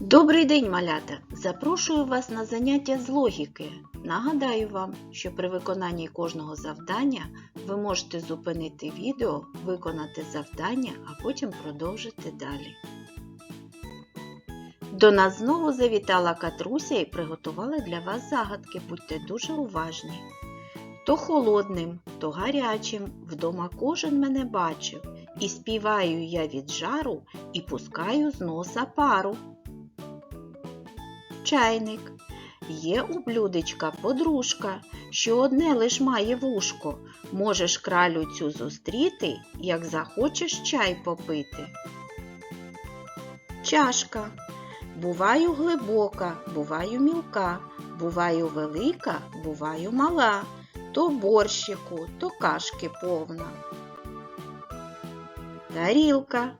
Добрий день, малята! Запрошую вас на заняття з логіки. Нагадаю вам, що при виконанні кожного завдання ви можете зупинити відео, виконати завдання, а потім продовжити далі. До нас знову завітала Катруся і приготувала для вас загадки. Будьте дуже уважні. То холодним, то гарячим вдома кожен мене бачив, і співаю я від жару, і пускаю з носа пару. Чайник. Є у блюдечка подружка, що одне лиш має вушко. Можеш кралю цю зустріти, як захочеш чай попити. Чашка. Буваю глибока, буваю мілка, буваю велика, буваю мала, то борщику, то кашки повна. Тарілка.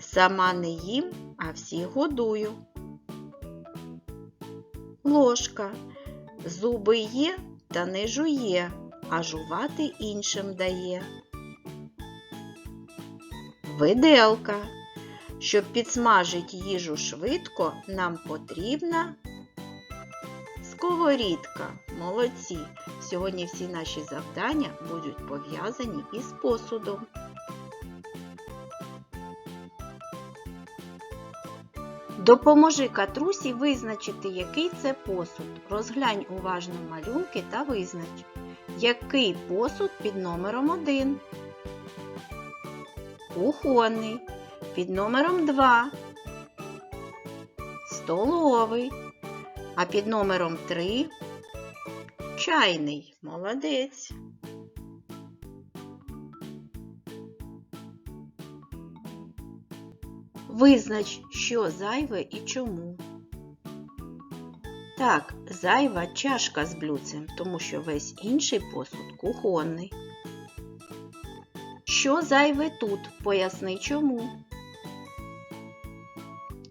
Сама не їм, а всіх годую. Ложка. Зуби є, та не жує, а жувати іншим дає. Виделка. Щоб підсмажити їжу швидко, нам потрібна сковорідка. Молодці! Сьогодні всі наші завдання будуть пов'язані із посудом. Допоможи катрусі визначити, який це посуд. Розглянь уважно малюнки та визнач, який посуд під номером 1. Кухонний. Під номером 2. Столовий. А під номером 3. Чайний. Молодець. Визнач, що зайве і чому. Так, зайва чашка з блюдцем, тому що весь інший посуд кухонний. Що зайве тут? Поясни чому.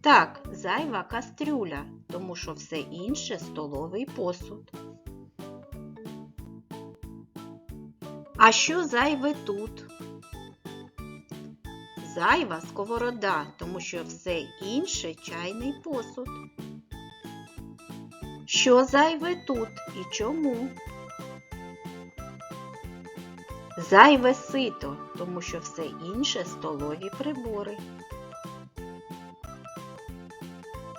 Так, зайва кастрюля, тому що все інше столовий посуд. А що зайве тут? Зайва сковорода, тому що все інше чайний посуд. Що зайве тут і чому? Зайве сито, тому що все інше столові прибори.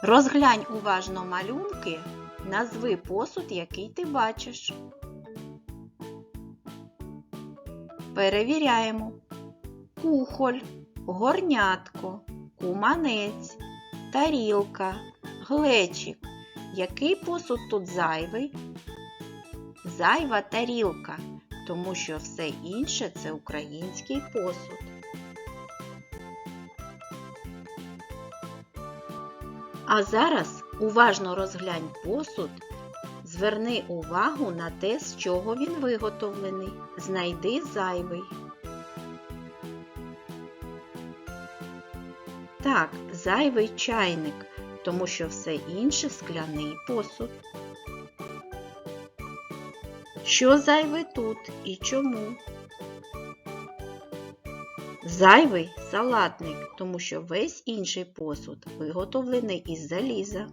Розглянь уважно малюнки, назви посуд, який ти бачиш. Перевіряємо. Кухоль, горнятко, куманець, тарілка, глечик. Який посуд тут зайвий? Зайва тарілка, тому що все інше це український посуд. А зараз уважно розглянь посуд, зверни увагу на те, з чого він виготовлений. Знайди зайвий. Так, зайвий чайник, тому що все інше скляний посуд. Що зайве тут і чому? Зайвий салатник, тому що весь інший посуд виготовлений із заліза.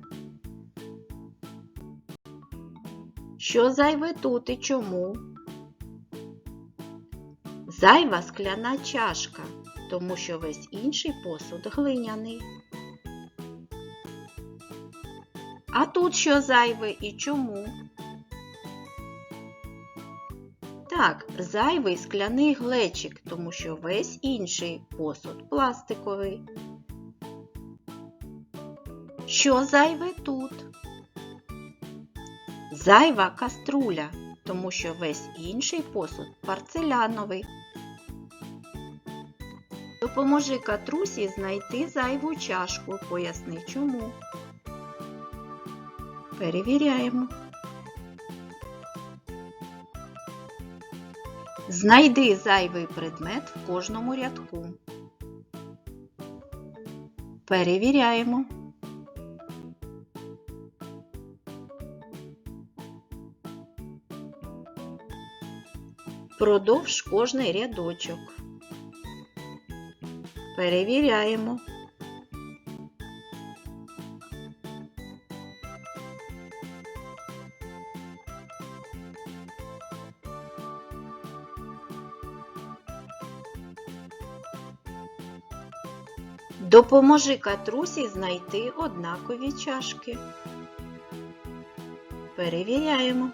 Що зайве тут і чому? Зайва скляна чашка, тому що весь інший посуд глиняний. А тут що зайве і чому? Так, зайвий скляний глечик, тому що весь інший посуд пластиковий. Що зайве тут? Зайва каструля, тому що весь інший посуд парцеляновий. Допоможи катрусі знайти зайву чашку. Поясни чому. Перевіряємо. Знайди зайвий предмет в кожному рядку. Перевіряємо. Продовж кожний рядочок. Перевіряємо. Допоможи катрусі знайти однакові чашки. Перевіряємо.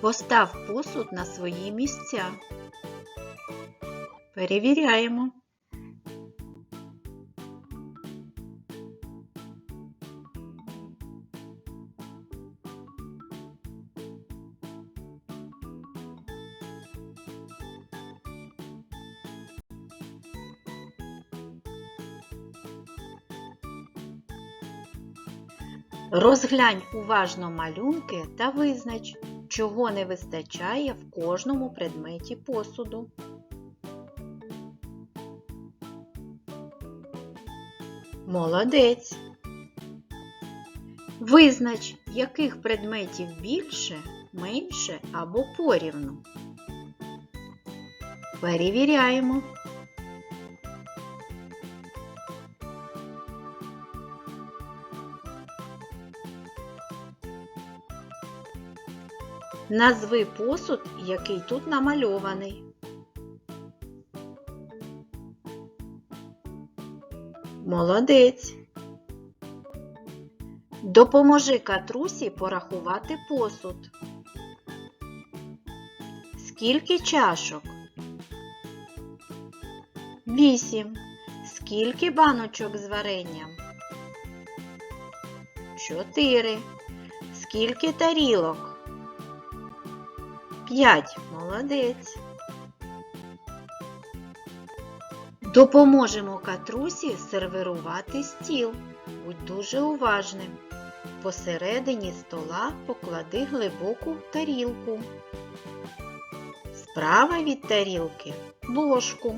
Постав посуд на свої місця. Перевіряємо. Розглянь уважно малюнки та визнач, чого не вистачає в кожному предметі посуду. Молодець. Визнач, яких предметів більше, менше або порівну. Перевіряємо. Назви посуд, який тут намальований. Молодець. Допоможи катрусі порахувати посуд. Скільки чашок? Вісім. Скільки баночок з варенням? Чотири. Скільки тарілок? П'ять. Молодець. Допоможемо катрусі сервірувати стіл. Будь дуже уважним. Посередині стола поклади глибоку тарілку. Справа від тарілки ложку.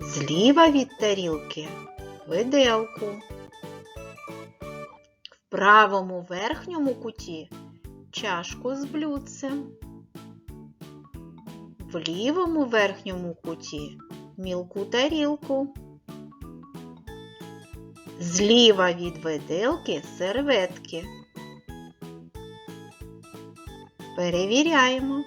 Зліва від тарілки виделку. В правому верхньому куті чашку з блюдцем. В лівому верхньому куті мілку тарілку. Зліва від виделки серветки. Перевіряємо.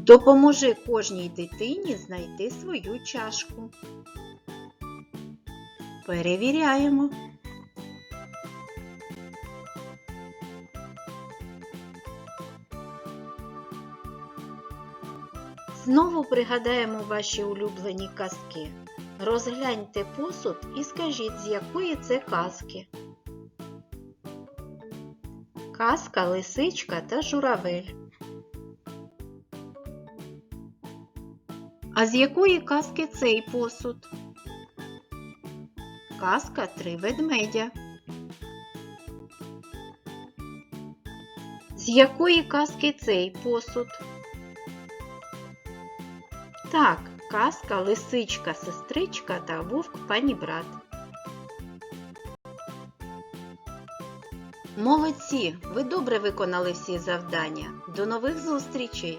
Допоможи кожній дитині знайти свою чашку. Перевіряємо. Знову пригадаємо ваші улюблені казки. Розгляньте посуд і скажіть, з якої це казки. Казка, лисичка та журавель. А з якої казки цей посуд? Казка три ведмедя. З якої казки цей посуд? Так, казка, лисичка, сестричка та вовк панібрат. Молодці! Ви добре виконали всі завдання. До нових зустрічей!